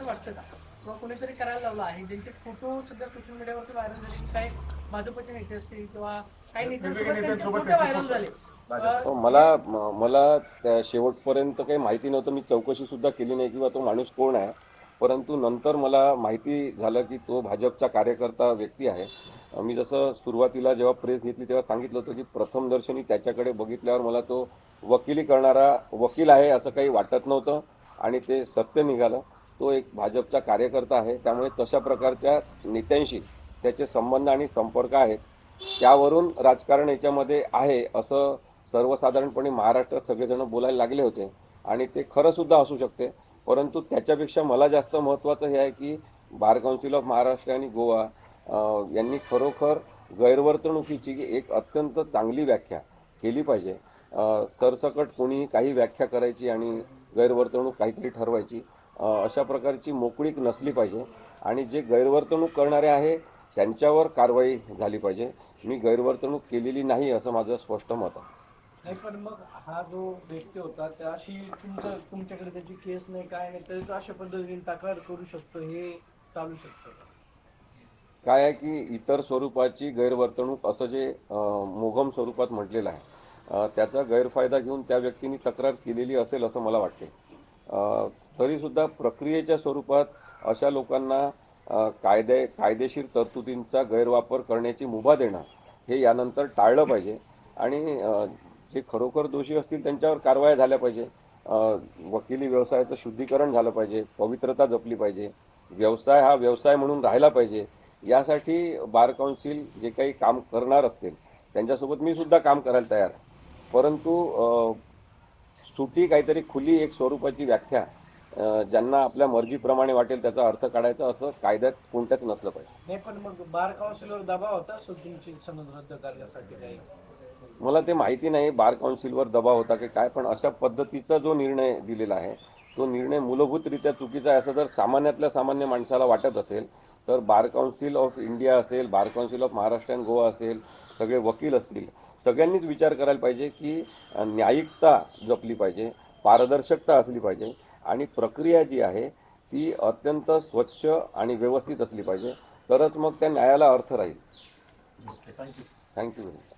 असं वाटतं का? किंवा कोणीतरी करायला लावलं आहे ज्यांचे फोटो सध्या सोशल मीडियावरती व्हायरल झाले की काही भाजपचे नेते असतील किंवा काही नेत्यांसोबत व्हायरल. झाले. हो, मला मला त्या शेवटपर्यंत काही माहिती नव्हतं मी चौकशी सुद्धा केली नाही किंवा तो माणूस कोण आहे. परंतु नंतर मला माहिती झालं की तो भाजपचा कार्यकर्ता व्यक्ती आहे. मी जसं सुरुवातीला जेव्हा प्रेस घेतली तेव्हा सांगितलं होतं की प्रथम दर्शनी त्याच्याकडे बघितल्यावर मला तो वकिली करणारा वकील आहे असं काही वाटत नव्हतं. आणि ते सत्य निघालं. तो एक भाजपचा कार्यकर्ता आहे. त्यामुळे तशा प्रकारच्या नेत्यांशी त्याचे संबंध आणि संपर्क आहेत. त्यावरून राजकारण याच्यामध्ये आहे असं सर्वसाधारणपणे महाराष्ट्रात सगळेजण बोलायला लागले होते. आणि ते खरंसुद्धा असू शकते. परंतु त्याच्यापेक्षा मला जास्त महत्त्वाचं हे आहे की बार काउन्सिल ऑफ महाराष्ट्र आणि गोवा यांनी खरोखर गैरवर्तणुकीची एक अत्यंत चांगली व्याख्या केली पाहिजे. सरसकट कोणी काही व्याख्या करायची आणि गैरवर्तणूक काहीतरी ठरवायची. अशा प्रकारची मोकळीक नसली पाहिजे. आणि जे गैरवर्तणूक करणारे आहे त्यांच्यावर कारवाई झाली पाहिजे. मी गैरवर्तणूक केलेली नाही असं माझं स्पष्ट मत आहे. नाही पण मग हा जो व्यक्ती होता त्याशी तुमचं तुमच्याकडे त्याची केस नाही काय नाही तरी तो अशा पद्धतीने तक्रार करू शकतो हे चालू शकतं? काय आहे की इतर स्वरूपाची गैरवर्तणूक असं जे मोघम स्वरूपात म्हटलेलं आहे त्याचा गैरफायदा घेऊन त्या व्यक्तीने तक्रार केलेली असेल असं मला वाटते तरीसुद्धा प्रक्रियेच्या स्वरूपात अशा लोकांना कायदे कायदेशीर तरतुदींचा गैरवापर करण्याची मुभा देणं हे यानंतर टाळलं पाहिजे. आणि जे खरोखर दोषी असतील त्यांच्यावर कारवाया झाल्या पाहिजे. वकिली व्यवसायाचं शुद्धीकरण झालं पाहिजे पवित्रता जपली पाहिजे व्यवसाय हा व्यवसाय म्हणून राहिला पाहिजे. यासाठी बार काउन्सिल जे काही काम करणार असतील त्यांच्यासोबत मी सुद्धा काम करायला तयार आहे. परंतु सुटी काहीतरी खुली एक स्वरूपाची व्याख्या ज्यांना आपल्या मर्जीप्रमाणे वाटेल त्याचा अर्थ काढायचा असं कायद्यात कोणत्याच नसलं पाहिजे. नाही पण मग बार काउन्सिलवर दबाव होता सनद रद्द करण्यासाठी काही? मला ते माहिती नाही बार काउन्सिलवर दबाव होता की काय पण अशा पद्धतीचा जो निर्णय दिलेला आहे तो निर्णय मूलभूतरित्या चुकीचा आहे. असं जर सामान्यातल्या सामान्य माणसाला वाटत असेल तर बार काउन्सिल ऑफ इंडिया असेल bar council of Maharashtra and Goa असेल सगळे वकील असतील सगळ्यांनीच विचार करायला पाहिजे की न्यायिकता जपली पाहिजे पारदर्शकता असली पाहिजे. आणि प्रक्रिया जी आहे ती अत्यंत स्वच्छ आणि व्यवस्थित असली पाहिजे. तरच मग त्या न्यायाला अर्थ राहील. Thank you thank you very much